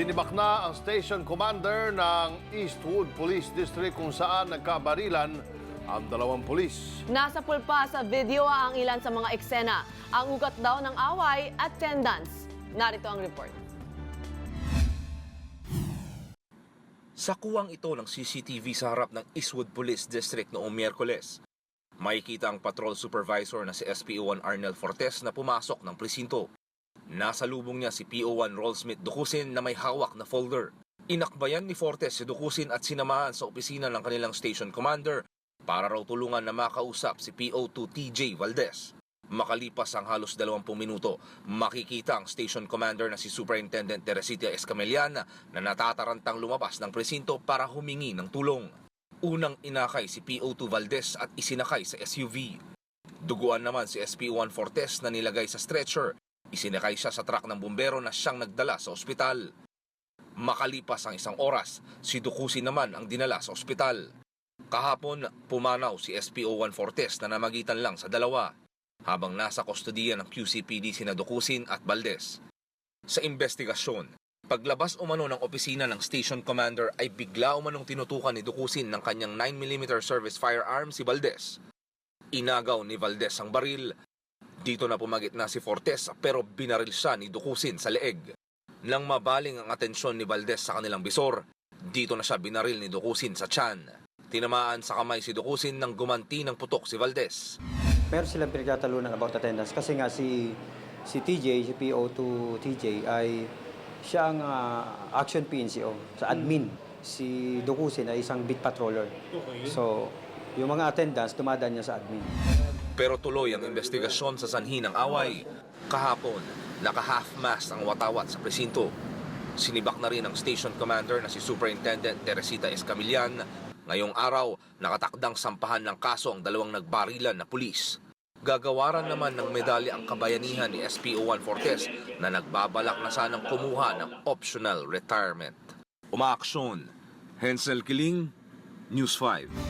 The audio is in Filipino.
Sinibak na ang station commander ng Eastwood Police District kung saan nagkabarilan ang dalawang pulis. Nasa pulpa sa video ang ilan sa mga eksena. Ang ugat daw ng away, attendance. Narito ang report. Sa kuwang ito ng CCTV sa harap ng Eastwood Police District noong Miyerkules, makikita ang patrol supervisor na si SPO1 Arnel Fortes na pumasok ng presinto. Nasa lubong niya si PO1 Rollsmith Dukusin na may hawak na folder. Inakbayan ni Fortes si Dukusin at sinamahan sa opisina ng kanilang station commander para raw tulungan na makausap si PO2 TJ Valdez. Makalipas ang halos 20 minuto, makikita ang station commander na si Superintendent Teresita Escamillan na natatarantang lumabas ng presinto para humingi ng tulong. Unang inakay si PO2 Valdez at isinakay sa SUV. Duguan naman si SP1 Fortes na nilagay sa stretcher. Isinakay siya sa truck ng bumbero na siyang nagdala sa ospital. Makalipas ang isang oras, si Dukusi naman ang dinala sa ospital. Kahapon, pumanaw si SPO1 Fortes na namagitan lang sa dalawa habang nasa kustodiya ng QCPD sina Dukusin at Valdez. Sa investigasyon, paglabas umano ng opisina ng station commander ay bigla umanong tinutukan ni Dukusin ng kanyang 9mm service firearm si Valdez. Inagaw ni Valdez ang baril. Dito na pumagit na si Fortes pero binaril siya ni Dukusin sa leeg. Nang mabaling ang atensyon ni Valdez sa kanilang bisor, dito na siya binaril ni Dukusin sa tiyan. Tinamaan sa kamay si Dukusin nang gumanti ng putok si Valdez. Meron silang pinagtatalunan about attendance kasi nga si si TJ, si PO2 TJ ay siya ang ah, action PNCO sa admin. Si Dukusin ay isang beat patroller. So, yung mga attendance dumadaan niya sa admin. Pero tuloy ang investigasyon sa sanhi ng away. Kahapon, naka-half-mast ang watawat sa presinto. Sinibak na rin ang station commander na si Superintendent Teresita Escamillan. Ngayong araw, nakatakdang sampahan ng kaso ang dalawang nagbarilan na pulis. Gagawaran naman ng medalya ang kabayanihan ni SPO1 Fortes na nagbabalak na sanang kumuha ng optional retirement. Umaaksyon, Hensel Kiling, News 5.